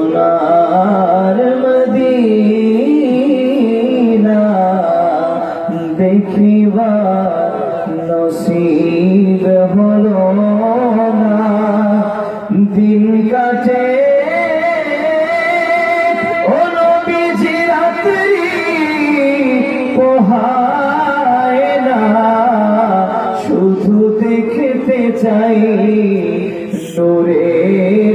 সোনার মদিনা দেখিবা নসিব হলো দিন কাটে ও নবীজি রাত্রি পোহায় না শুধু দেখতে চাই নূরের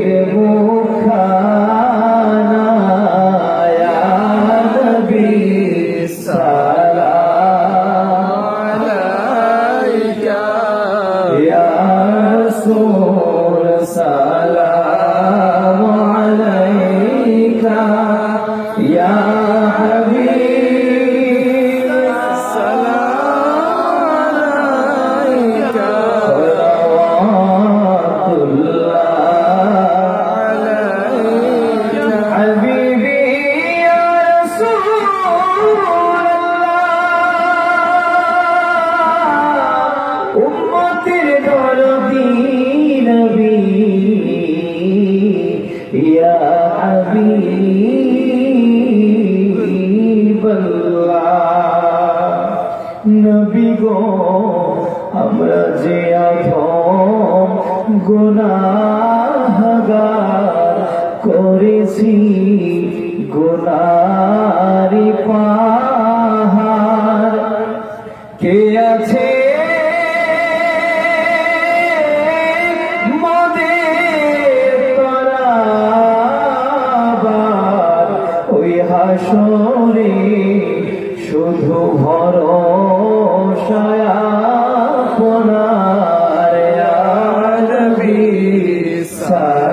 উম্মতের দরদি নবী। ইয়া হাবিবাল্লাহ। নবী গো আমরা যে আধম গুনাহ আসরে শুধু ভরসায়া পনার আরবি সা